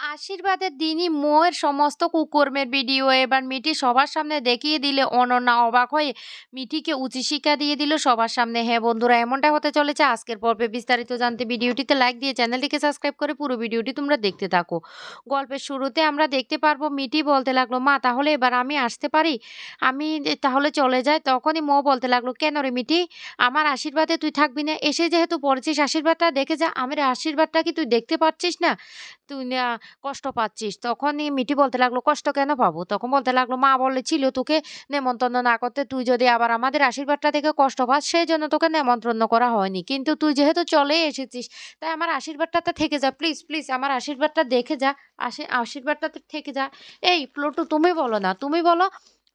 আশীর্বাদের দিনই মোয়ের সমস্ত কুকর্মের ভিডিও এবার মিটি সবার সামনে দেখিয়ে দিলে অনন্যা অবাক হয়ে মিটিকে উচিত শিক্ষা দিয়ে দিল সবার সামনে। হ্যাঁ বন্ধুরা, এমনটা হতে চলেছে আজকের পর্বে। বিস্তারিত জানতে ভিডিওটিতে লাইক দিয়ে চ্যানেলটিকে সাবস্ক্রাইব করে পুরো ভিডিওটি তোমরা দেখতে থাকো। গল্পের শুরুতে আমরা দেখতে পারব মিটি বলতে লাগল, মা, তাহলে এবার আমি আসতে পারি? আমি তাহলে চলে যাই? তখনই মো বলতে লাগল, কেন রে মিটি আমার আশীর্বাদে তুই থাকবি না? এসে যেহেতু পড়েছিস আশীর্বাদটা, দেখে যা, আমার আশীর্বাদটা কি তুই দেখতে পাচ্ছিস না? তুই কষ্ট পাচ্ছিস। তখনই মিটি বলতে লাগল, কষ্ট কেন পাবো? তখন বলতে লাগল, মা বলেছিল তোকে নেমন্তন্ন না করতে, তুই যদি আবার আমাদের আশীর্বাদটা দেখে কষ্ট পাস, সেই জন্য তোকে নেমন্তন্ন করা হয়নি। কিন্তু তুই যেহেতু চলে এসেছিস, তাই আমার আশীর্বাদটা তো থেকে যা প্লিজ প্লিজ আমার আশীর্বাদটা দেখে যা আশী আশীর্বাদটা থেকে যা। এই প্লটু তুমি বলো না, তুমি বলো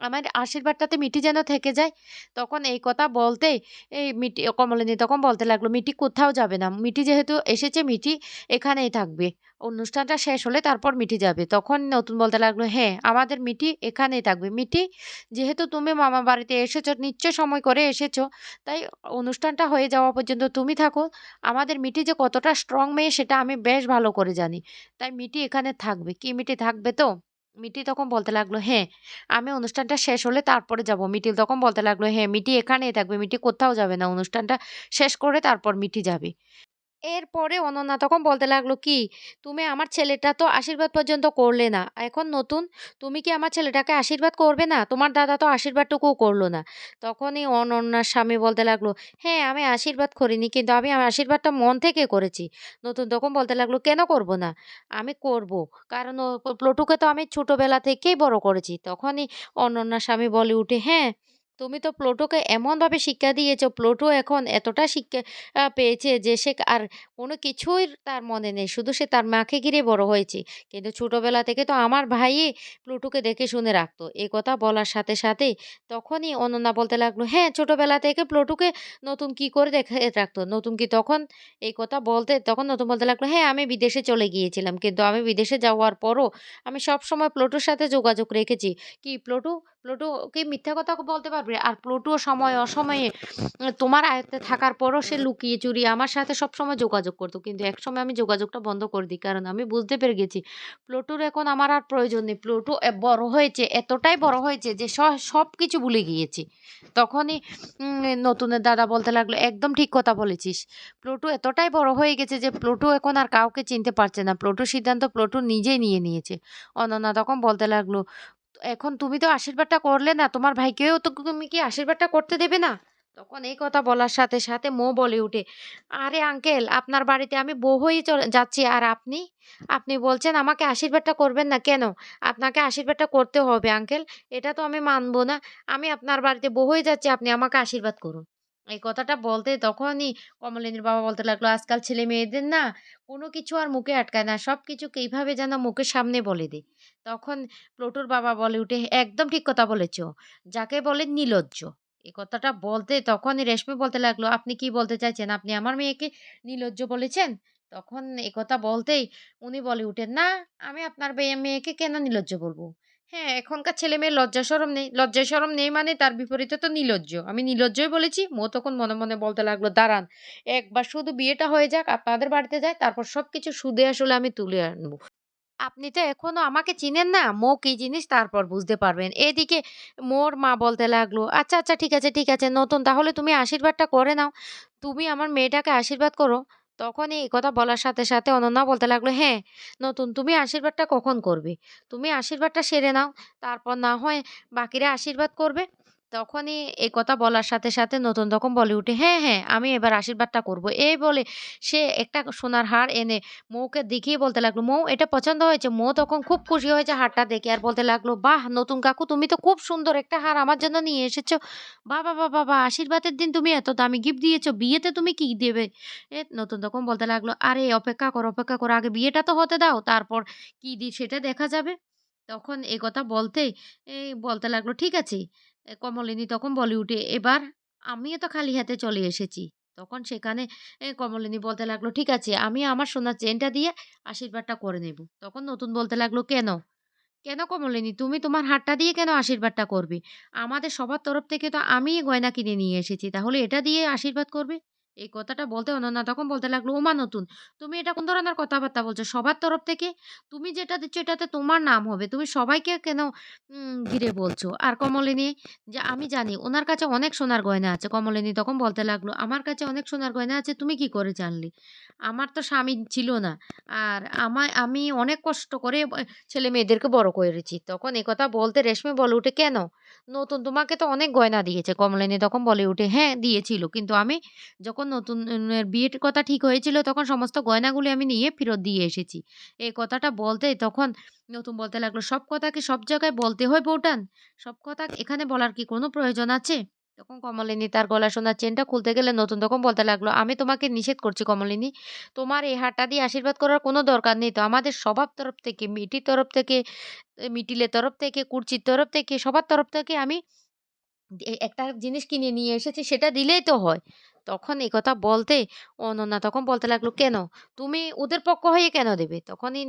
আমার আশীর্বাদটাতে মিটি যেন থেকে যায়। তখন এই কথা বলতে এই মিটি কমলিনী তখন বলতে লাগল মিটি কোথাও যাবে না। মিটি যেহেতু এসেছে মিটি এখানেই থাকবে। অনুষ্ঠানটা শেষ হলে তারপর মিটি যাবে। তখন নতুন বলতে লাগল হ্যাঁ আমাদের মিটি এখানেই থাকবে। মিটি যেহেতু তুমি মামা বাড়িতে এসেছ, নিশ্চয় সময় করে এসেছ, তাই অনুষ্ঠানটা হয়ে যাওয়া পর্যন্ত তুমি থাকো। আমাদের মিটি যে কতটা স্ট্রং মেয়ে, সেটা আমি বেশ ভালো করে জানি। তাই মিটি এখানে থাকবে। কি মিটি থাকবে তো? মিটি তখন বলতে লাগল হ্যাঁ আমি অনুষ্ঠানটা শেষ হলে তারপরে যাব। মিটি তখন বলতে লাগল হ্যাঁ মিটি এখানেই থাকবে মিটি কোথাও যাবে না। অনুষ্ঠানটা শেষ করে তারপর মিটি যাবে। এরপরে অনন্যা তখন বলতে লাগল, কি? তুমি আমার ছেলেটা তো আশীর্বাদ পর্যন্ত করলে না। এখন নতুন? তুমি কি আমার ছেলেটাকে আশীর্বাদ করবে না? তোমার দাদা তো আশীর্বাদটুকুও করল না। তখনই অনন্যার স্বামী বলতে লাগল হ্যাঁ আমি আশীর্বাদ করিনি, কিন্তু আমি আশীর্বাদটা মন থেকে করেছি। নতুন তখন বলতে লাগল, কেন করব না? আমি করব। কারণ প্লটুকে তো আমি ছোটোবেলা থেকেই বড় করেছি। তখনই অনন্যার স্বামী বলে উঠে হ্যাঁ তুমি তো প্লোটোকে এমনভাবে শিক্ষা দিয়েছ প্লোটো এখন এতটা শিক্ষা পেয়েছে যে সে আর কোনো কিছুই তার মনে নেই। শুধু সে তার মাকে ঘিরে বড় হয়েছে। কিন্তু ছোটোবেলা থেকে তো আমার ভাই প্লুটোকে দেখে শুনে রাখতো। এ কথা বলার সাথে, সাথে তখনই অনন্যা বলতে লাগল, "হ্যাঁ, ছোটোবেলা থেকে প্লুটোকে নতুন কি করে দেখে রাখতো?" নতুন কি তখন এই কথা বলতে তখন নতুন বলতে লাগল, "হ্যাঁ, আমি বিদেশে চলে গিয়েছিলাম। কিন্তু আমি বিদেশে যাওয়ার পরও আমি সবসময় প্লোটোর সাথে যোগাযোগ রেখেছি।" কি প্লুটো প্লুটো কি মিথ্যা কথা বলতে পারবে? আর প্লুটো সময় অসময়ে তোমার আয়ত্তে থাকার পরও সে লুকিয়ে চুরিয়ে আমার সাথে সবসময় যোগাযোগ করতো। কিন্তু একসময় আমি যোগাযোগটা বন্ধ করে দিই। কারণ আমি বুঝতে পেরে গেছি প্লুটোর এখন আমার আর প্রয়োজন নেই। প্লুটো বড় হয়েছে, এতটাই বড় হয়েছে যে সব কিছু ভুলে গিয়েছি। তখনই নতুনের দাদা বলতে লাগল, "একদম ঠিক কথা বলেছিস। প্লুটো এতটাই বড় হয়ে গেছে যে প্লুটো এখন আর কাউকে চিনতে পারছে না। প্লুটোর সিদ্ধান্ত প্লুটো নিজেই নিয়ে নিয়েছে।" অনন্যা তখন বলতে লাগল এখন তুমি তো আশীর্বাদটা করলে না, তোমার ভাইকেও তো তুমি কি আশীর্বাদটা করতে দেবে না? তখন এই কথা বলার সাথে, সাথে মো বলে উঠে "আরে আঙ্কেল আপনার বাড়িতে আমি বউ হয়েই যাচ্ছি আর আপনি? আপনি বলছেন আমাকে আশীর্বাদটা করবেন না কেন? আপনাকে আশীর্বাদটা করতে হবে আঙ্কেল। এটা তো আমি মানবো না। আমি আপনার বাড়িতে বউ হয়ে যাচ্ছি, আপনি আমাকে আশীর্বাদ করুন।" এই কথাটা বলতে তখনই কমলিনীর বাবা বলতে লাগল, "আজকাল ছেলে-মেয়েদের না কোনো কিছু আর মুখে আটকায় না। সবকিছু কীভাবে যেন মুখের সামনে বলে দেয়।" তখন প্লুটোর বাবা বলে উঠে, "একদম ঠিক কথা বলেছ। যাকে বলে নির্লজ্জ।" এই কথাটা বলতে তখনই রেশমি বলতে লাগল, "আপনি কি বলতে চাইছেন? আপনি আমার মেয়েকে নির্লজ্জ বলেছেন?" তখন একথা বলতেই উনি বলে উঠেন, "না, আমি আপনার মেয়েকে কেন নির্লজ্জ বলব? হ্যাঁ, এখনকার ছেলেমেয়ের লজ্জা শরম নেই। লজ্জা শরম নেই মানে তার বিপরীতে তো নির্লজ্জ। আমি নির্লজ্জই বলেছি?" মো তখন মনে, মনে বলতে লাগল, "দাঁড়ান, একবার শুধু বিয়েটা হয়ে যাক, আপনাদের বাড়িতে যায় তারপর সব কিছু সুদে আসলে আমি তুলে আনব আপনি তো এখনও আমাকে চিনেন না। মৌ কি জিনিস তারপর বুঝতে পারবেন। এদিকে মোর মা বলতে লাগল, "আচ্ছা, আচ্ছা ঠিক আছে, ঠিক আছে নতুন তাহলে তুমি আশীর্বাদটা করে নাও। তুমি আমার মেয়েটাকে আশীর্বাদ করো।" তখনই এই কথা বলার সাথে, সাথে অনন্যা বলতে লাগল, "হ্যাঁ, নতুন তুমি আশীর্বাদটা কখন করবে? তুমি আশীর্বাদটা সেরে নাও। তারপর না হয় বাকিরা আশীর্বাদ করবে।" তখনই এই কথা বলার সাথে, সাথে নতুন রকম বলে উঠে, "হ্যাঁ, হ্যাঁ আমি এবার আশীর্বাদটা করব।" এই বলে সে একটা সোনার হার এনে মৌকে দেখিয়ে বলতে লাগল, "মৌ এটা পছন্দ হয়েছে?" মৌ তখন খুব খুশি হয়েছে হারটা দেখে আর বলতে লাগল, "বাহ! নতুন কাকু তুমি তো খুব সুন্দর একটা হার আমার জন্য নিয়ে এসেছ। বাহ! বাহ! বাহ! আশীর্বাদের দিন তুমি এত দামি গিফট দিয়েছ। বিয়েতে তুমি কি দেবে?" এ নতুন তখন বলতে লাগল, "আরে অপেক্ষা করো, অপেক্ষা করো। আগে বিয়েটা তো হতে দাও। তারপর কি দিই সেটা দেখা যাবে।" তখন এ কথা বলতেই এই বলতে লাগল, "ঠিক আছে।" কমলিনী তখন বলে উঠে, "এবার আমিও তো খালি হাতে চলে এসেছি।" তখন সেখানে কমলিনী বলতে লাগল, "ঠিক আছে, আমি আমার সোনার চেনটা দিয়ে আশীর্বাদটা করে নেব।" তখন নতুন বলতে লাগল, "কেন? কেন কমলিনী? তুমি তোমার হারটা দিয়ে কেন আশীর্বাদটা করবে? আমাদের সবার তরফ থেকে তো আমিই গয়না কিনে নিয়ে এসেছি। তাহলে এটা দিয়ে আশীর্বাদ করবে?" এই কথাটা বলতে অনন্যা তখন বলতে লাগল, "ওমা নতুন, তুমি এটা কোন ধরনের কথাবার্তা বলছো? সবার তরফ থেকে? তুমি যেটা দিচ্ছ এটাতে তোমার নাম হবে। তুমি সবাইকে কেন ঘিরে বলছো?" আর কমলিনী যে, "আমি জানি ওনার কাছে অনেক সোনার গয়না আছে।" কমলিনী তখন বলতে লাগল, "আমার কাছে অনেক সোনার গয়না আছে তুমি কি করে জানলি? আমার তো স্বামী ছিল না। আর আমায় আমি অনেক কষ্ট করে ছেলে-মেয়েদেরকে বড় করেছি।" তখন এই কথা বলতে রেশমি বলে উঠে, "কেন? নতুন তোমাকে তো অনেক গয়না দিয়েছে।" কমলিনী তখন বলে উঠে, "হ্যাঁ, দিয়েছিল। কিন্তু আমি যখন নতুন এর বিয়ের কথা ঠিক হয়েছিল তখন সমস্ত গয়নাগুলি আমি নিয়ে ফেরত দিয়ে এসেছি।" এই কথাটা বলতে তখন নতুন বলতে লাগল, "সব কথাকে সব জায়গায় বলতে হয় বউঠান? সব কথা এখানে বলার কি কোনো প্রয়োজন আছে?" তখন কমলিনী তার গলা সোনার চেনটা খুলতে গেলে নতুন তখন বলতে লাগল, "আমি তোমাকে নিষেধ করছি কমলিনী। তোমার এই হারটা দিয়ে আশীর্বাদ করার কোনো দরকার নেই তো। আমাদের সবার তরফ থেকে, মিটির তরফ থেকে, মিটিলের তরফ থেকে, কুর্চির তরফ থেকে, সবার তরফ থেকে আমি একটা জিনিস কিনে নিয়ে এসেছি সেটা দিলেই তো হয়। তখন এই কথা বলতে অনন্যা তখন বলতে লাগল, "কেন? তুমি ওদের পক্ষ হয়ে কেন দেবে?" তখনই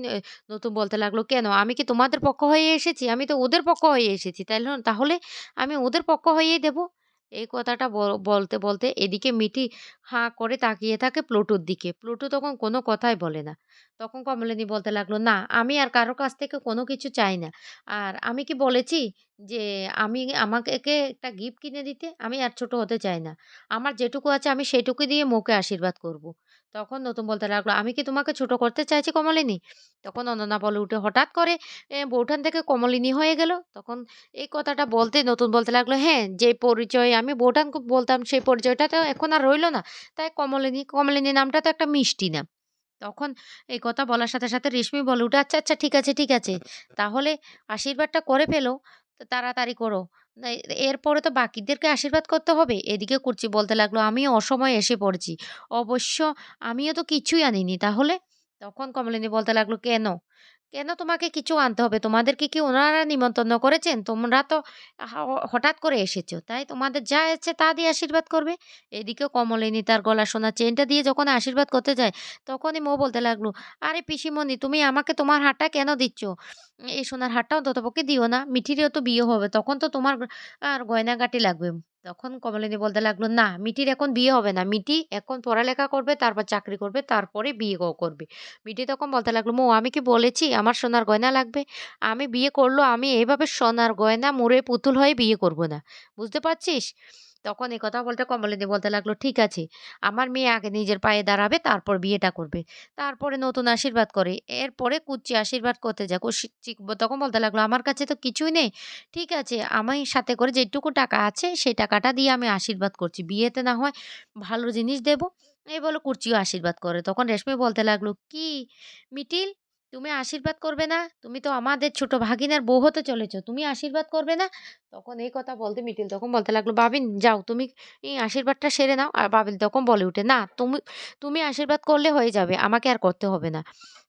নতুন বলতে লাগল, "কেন? আমি কি তোমাদের পক্ষ হয়ে এসেছি? আমি তো ওদের পক্ষ হয়ে এসেছি। তাই তাহলে আমি ওদের পক্ষ হয়েই দেব।" এই কথাটা বলতে, বলতে এদিকে মিঠি হাঁ করে তাকিয়ে থাকে প্লুটোর দিকে। প্লুটো তখন কোনো কথাই বলে না। তখন কমলিনী বলতে লাগল, "না, আমি আর কারও কাছ থেকে কোনো কিছু চাই না। আর আমি কি বলেছি যে আমি আমাকে একটা গিফট কিনে দিতে? আমি আর ছোট হতে চাই না। আমার যেটুকু আছে আমি সেটুকু দিয়ে মৌকে আশীর্বাদ করব।" তখন নতুন বলতে লাগল, "আমি কি তোমাকে ছোট করতে চাইছি কমলিনী?" তখন অনন্যা বলে উঠে, "হঠাৎ করে এ বউঠান থেকে কমলিনী হয়ে গেল?" তখন এই কথাটা বলতে নতুন বলতে লাগল, "হ্যাঁ, যে পরিচয় আমি বউঠান ক বলতাম সেই পরিচয়টা তো এখন আর রইল না। তাই কমলিনী, কমলিনী নামটা তো একটা মিষ্টি নাম।" তখন এই কথা বলার সাথে, সাথে রেশমি বলে উঠে, "আচ্ছা, আচ্ছা ঠিক আছে, ঠিক আছে। তাহলে আশীর্বাদটা করে ফেলো। তো তাড়াতাড়ি করো। এরপরে তো বাকিদেরকে আশীর্বাদ করতে হবে।" এদিকে কুর্চি বলতে লাগল, আমি অসময়ে এসে পড়ছি অবশ্য আমিও তো কিছুই আনিনি। তাহলে?" তখন কমলিনী বলতে লাগল, "কেন? কেন তোমাকে কিছু আনতে হবে? তোমাদেরকে কি ওনারা নিমন্ত্রণ করেছেন? তোমরা তো হঠাৎ করে এসেছ। তাই তোমাদের যা ইচ্ছে তা দিয়ে আশীর্বাদ করবে।" এদিকে কমলিনী তার গলা সোনার চেনটা দিয়ে যখন আশীর্বাদ করতে যায়, তখনই মো বলতে লাগল, "আরে পিসিমণি তুমি আমাকে তোমার হারটা কেন দিচ্ছ? এই সোনার হারটা অন্ততপক্ষে দিও না। মিঠিরও তো বিয়ে হবে। তখন তো তোমার আর গয়নাগাটি লাগবে।" তখন কমলিনী বলতে লাগল, "না, মিটির এখন বিয়ে হবে না। মিটি এখন পড়ালেখা করবে, তারপর চাকরি করবে, তারপরে বিয়ে করবে।" মিটি তখন বলতে লাগল, মো আমি কি বলেছি আমার সোনার গয়না লাগবে? আমি বিয়ে করল আমি এইভাবে সোনার গয়না মুড়ে পুতুল হয়ে বিয়ে করব না। বুঝতে পারছিস?" তখন এই কথা বলতে কমলিনী বলতে লাগল, "ঠিক আছে। আমার মেয়ে আগে নিজের পায়ে দাঁড়াবে, তারপর বিয়েটা করবে।" তারপরে নতুন আশীর্বাদ করে। এরপরে কুচ্চি আশীর্বাদ করতে যায়। কুচি তখন বলতে লাগল, "আমার কাছে তো কিছুই নেই। ঠিক আছে, আমি সাথে করে যেটুকু টাকা আছে সেই টাকাটা দিয়ে আমি আশীর্বাদ করছি। বিয়েতে না হয় ভালো জিনিস দেব।" এই বলে কুর্চিও আশীর্বাদ করে। তখন রেশমি বলতে লাগল, "কি মিঠিল তুমি আশীর্বাদ করবে না? তুমি তো আমাদের ছোট ভাগিনার বউ হতে চলেছ। তুমি আশীর্বাদ করবে না?" তখন এই কথা বলতে মিটিল তখন বলতে লাগল, "বাবিন যাও তুমি এই আশীর্বাদটা সেরে নাও।" আর বাবিল তখন বলে উঠে, "না, তুমি তুমি আশীর্বাদ করলে হয়ে যাবে। আমাকে আর করতে হবে না।"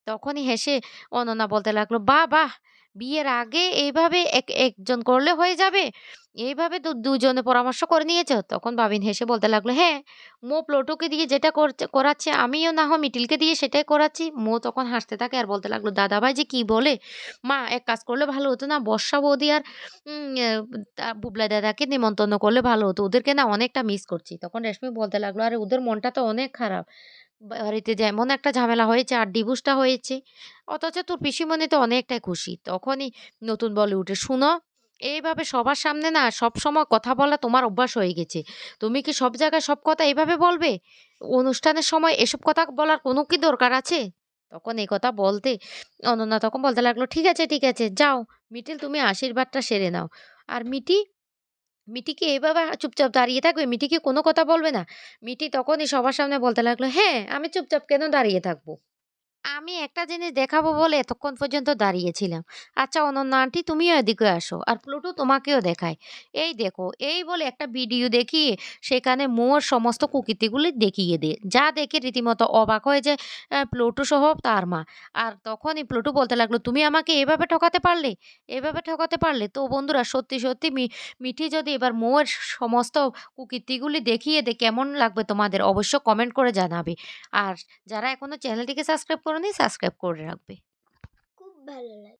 তখনই হেসে অননা বলতে লাগল, "বাহ! বাহ! বিয়ের আগে এইভাবে এক একজন করলে হয়ে যাবে? এইভাবে তো দুজনে পরামর্শ করে নিয়েছো?" তখন বাবিন হেসে বলতে লাগল, "হ্যাঁ, মো প্লোটোকে দিয়ে যেটা করছে করাচ্ছে আমিও না হয় মিটিলকে দিয়ে সেটাই করাচ্ছি।" মো তখন হাসতে থাকে আর বলতে লাগল, "দাদাভাই যে কি বলে! মা এক কাজ করলে ভালো হতো না? বর্ষা বৌদি আর বুবলাই দাদাকে নিমন্ত্রণ করলে ভালো হতো। ওদেরকে না অনেকটা মিস করছি।" তখন রেশমি বলতে লাগল, "আরে ওদের মনটা তো অনেক খারাপ। বাড়িতে যেমন একটা ঝামেলা হয়েছে আর ডিভোর্সটা হয়েছে। অথচ তোর পিসিমণি তো অনেকটাই খুশি।" তখনই নতুন বলে উঠে, "শুনো, এইভাবে সবার সামনে না সবসময় কথা বলা তোমার অভ্যাস হয়ে গেছে। তুমি কি সব জায়গায় সব কথা এইভাবে বলবে? অনুষ্ঠানের সময় এসব কথা বলার কোনো কি দরকার আছে?" তখন এই কথা বলতে অনন্যা তখন বলতে লাগল, "ঠিক আছে, ঠিক আছে। যাও মিঠিল তুমি আশীর্বাদটা সেরে নাও। আর মিঠি, মিঠি কি এভাবে চুপচাপ দাঁড়িয়ে থাকবে? মিটিকে কোনো কথা বলবে না?" মিটি তখনই সবার সামনে বলতে লাগল, "হ্যাঁ, আমি চুপচাপ কেন দাঁড়িয়ে থাকব? আমি একটা জিনিস দেখাবো বলে এতক্ষণ পর্যন্ত দাঁড়িয়েছিলাম। আচ্ছা অনন্যা আন্টি তুমিও এদিকে আসো। আর প্লুটো তোমাকেও দেখায় এই দেখো।" এই বলে একটা ভিডিও দেখিয়ে সেখানে মোর সমস্ত কুকীর্তিগুলি দেখিয়ে দেয়। যা দেখে রীতিমতো অবাক হয়ে যায় প্লুটো সহ তার মা। আর তখনই প্লুটো বলতে লাগল, "তুমি আমাকে এভাবে ঠকাতে পারলে? এভাবে ঠকাতে পারলে?" তো বন্ধুরা সত্যি, সত্যি মিঠি যদি এবার মৌয়ের সমস্ত কুকীর্তিগুলি দেখিয়ে দে কেমন লাগবে তোমাদের? অবশ্য কমেন্ট করে জানাবে। আর যারা এখনও চ্যানেলটিকে সাবস্ক্রাইব করোনি সাবস্ক্রাইব করে রাখবে। খুব ভালো লাগে।